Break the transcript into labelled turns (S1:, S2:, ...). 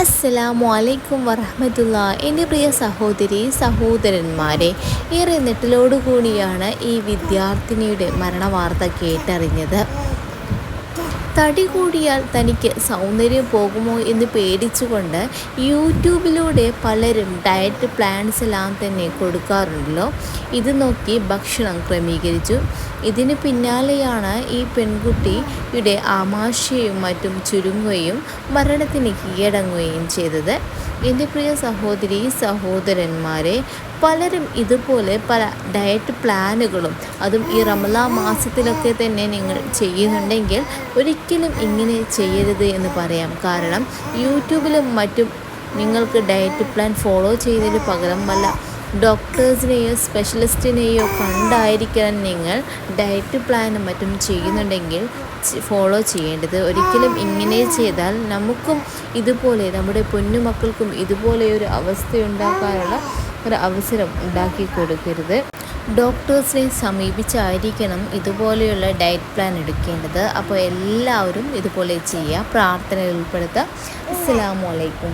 S1: അസ്സലാമു അലൈക്കും വറഹമത്തുള്ള എന്റെ പ്രിയ സഹോദരി സഹോദരന്മാരെ ഏറെ നെട്ടിലോടുകൂടിയാണ് ഈ വിദ്യാർത്ഥിനിയുടെ മരണവാർത്ത കേട്ടറിഞ്ഞത്. തടി കൂടിയാൽ തനിക്ക് സൗന്ദര്യം പോകുമോ എന്ന് പേടിച്ചുകൊണ്ട് യൂട്യൂബിലൂടെ പലരും ഡയറ്റ് പ്ലാൻസ് എല്ലാം തന്നെ കൊടുക്കാറുണ്ടല്ലോ. ഇത് നോക്കി ഭക്ഷണം ക്രമീകരിച്ചു. ഇതിന് പിന്നാലെയാണ് ഈ പെൺകുട്ടിയുടെ ആമാശയും മറ്റും ചുരുങ്ങുകയും മരണത്തിന് കീഴടങ്ങുകയും ചെയ്തത്. എന്റെ പ്രിയ സഹോദരി സഹോദരന്മാരെ പലരും ഇതുപോലെ പല ഡയറ്റ് പ്ലാനുകളും അതും ഈ റമലാ മാസത്തിലൊക്കെ തന്നെ നിങ്ങൾ ചെയ്യുന്നുണ്ടെങ്കിൽ ഒരിക്കലും ഇങ്ങനെ ചെയ്യരുത് എന്ന് പറയാം. കാരണം യൂട്യൂബിലും മറ്റും നിങ്ങൾക്ക് ഡയറ്റ് പ്ലാൻ ഫോളോ ചെയ്യുന്നതിന് പകരം വല്ല ഡോക്ടേഴ്സിനെയോ സ്പെഷ്യലിസ്റ്റിനെയോ കണ്ടായിരിക്കാൻ നിങ്ങൾ ഡയറ്റ് പ്ലാനും മറ്റും ചെയ്യുന്നുണ്ടെങ്കിൽ ഫോളോ ചെയ്യേണ്ടത്. ഒരിക്കലും ഇങ്ങനെ ചെയ്താൽ നമുക്കും ഇതുപോലെ നമ്മുടെ പൊന്നുമക്കൾക്കും ഇതുപോലെ ഒരു അവസ്ഥയുണ്ടാക്കാനുള്ള ഒരു അവസരം ഉണ്ടാക്കി കൊടുക്കരുത്. ഡോക്ടേഴ്സിനെ സമീപിച്ചായിരിക്കണം ഇതുപോലെയുള്ള ഡയറ്റ് പ്ലാൻ എടുക്കേണ്ടത്. അപ്പോൾ എല്ലാവരും ഇതുപോലെ ചെയ്യുക. പ്രാർത്ഥന ഉൾപ്പെടുത്തുക. അസ്സാം വലൈക്കും